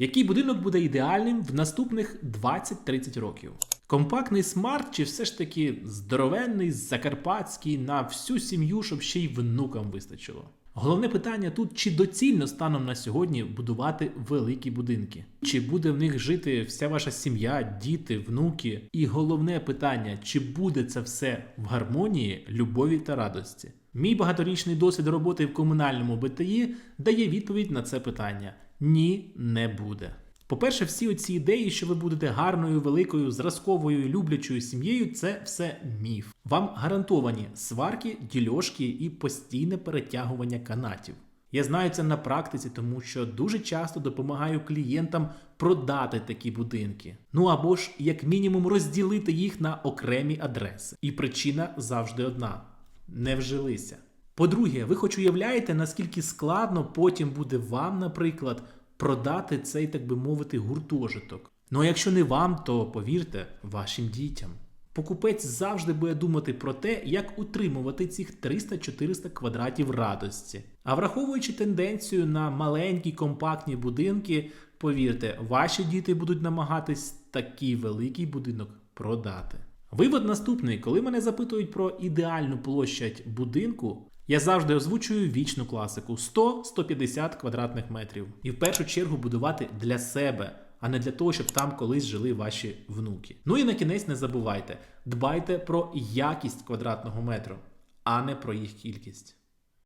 Який будинок буде ідеальним в наступних 20-30 років? Компактний смарт чи все ж таки здоровенний, закарпатський на всю сім'ю, щоб ще й внукам вистачило? Головне питання тут, чи доцільно станом на сьогодні будувати великі будинки? Чи буде в них жити вся ваша сім'я, діти, внуки? І головне питання, чи буде це все в гармонії, любові та радості? Мій багаторічний досвід роботи в комунальному БТІ дає відповідь на це питання: ні, не буде. По-перше, всі оці ідеї, що ви будете гарною, великою, зразковою, люблячою сім'єю, це все міф. Вам гарантовані сварки, дільошки і постійне перетягування канатів. Я знаю це на практиці, тому що дуже часто допомагаю клієнтам продати такі будинки. Ну або ж, як мінімум, розділити їх на окремі адреси. І причина завжди одна: не вжилися. По-друге, ви хоч уявляєте, наскільки складно потім буде вам, наприклад, продати цей, так би мовити, гуртожиток. Ну а якщо не вам, то повірте, вашим дітям. Покупець завжди буде думати про те, як утримувати цих 300-400 квадратів радості. А враховуючи тенденцію на маленькі компактні будинки, повірте, ваші діти будуть намагатись такий великий будинок продати. Вивод наступний, коли мене запитують про ідеальну площадь будинку, я завжди озвучую вічну класику 100-150 квадратних метрів. І в першу чергу будувати для себе, а не для того, щоб там колись жили ваші внуки. Ну і на кінець не забувайте, дбайте про якість квадратного метру, а не про їх кількість.